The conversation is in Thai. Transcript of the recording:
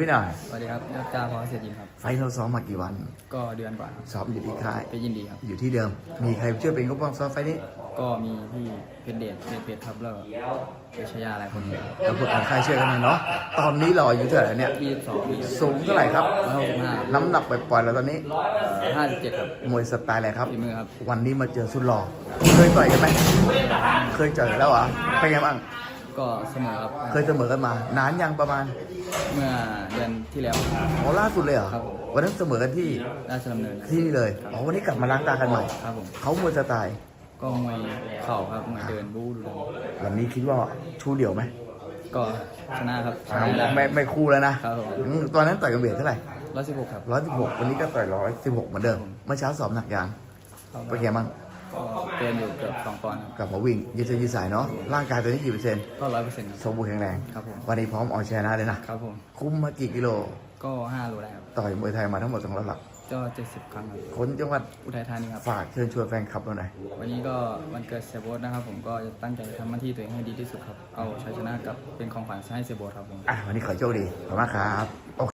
พี่หน่อยสวัสดีครับยอดจ้าพอเสียยินครับ ไฟท์เราซ้อมมากี่วัน ก็เดือนกว่าครับซ้อมอยู่ที่ค่ายไปยินดีครับ อยู่ที่เดิม มีใครช่วยเป็นก็บ้างซ้อมไฟท์นี้ ก็มีพี่เพชรเดชเพชรเพชรครับแล้วก็เอชยาอะไรคนนี้แล้วพวกของค่ายช่วยกันหน่อยเนาะ ตอนนี้เราอายุเท่าไหร่เนี่ยยี่สิบสองปีสูงเท่าไหร่ครับร้อยหกสิบห้าน้ำหนักไปปล่อยๆแล้วตอนนี้ห้าสิบเจ็ดครับ มวยสไตล์อะไรครับฝีมือครับ วันนี้มาเจอสุดหล่อ เคยต่อยกันไหม เคยเจอกันแล้วเหรอเป็นไงบ้าง ก็เสมอครับเคยเสมอกันมา นานยังประมาณเมื่อเดือนที่แล้ว อ๋อล่าสุดเลยเหรอครับผม วันนั้นเสมอกันที่ราชดำเนิน ที่นี่เลยอ๋อวันนี้กลับมาล้างตากันใหม่ครับผม เขามวยสไตล์ก็มวยเข่าครับมวยเดินบู๊ดูดันวันนี้คิดว่าชูเดี่ยวไหมก็ชนะครับชอ่านะได้ ไม่ไม่คู่แล้วนะครับผม อืมตอนนั้นต่อยกันเวทเท่าไหร่ร้อยสิบหกครับ ร้อยสิบหกวันนี้ก็ต่อยร้อยสิบหกเหมือนเดิม เมื่อเช้าสอบหนักยางเป็นไงบ้างก็เกินอยู่เกือบสองปอนด์ครับกลับมาวิ่งยืดเส้นยืดสายเนาะร่างกายตัวนี้กี่เปอร์เซ็นต์ก็ร้อยเปอร์เซ็นต์ครับสมบูรณ์แข็งแรงครับผมวันนี้พร้อมเอาชนะเลยนะครับผมคุ้มมากี่กิโลก็ห้าโลได้ครับต่อยมวยไทยมาทั้งหมดสองร้อยหลักก็เจ็ดสิบครั้งครับคนจังหวัดอุทัยธานีครับฝากเชิญชวนแฟนคลับเราหน่อยวันนี้ก็วันเกิดเซโบสนะครับผมก็จะตั้งใจทำหน้าที่ตัวเองให้ดีที่สุดครับเอาชัยชนะกลับเป็นของขวัญให้เซโบสครับผมอะวันนี้ขอโชคดีขอบคุณมากครับ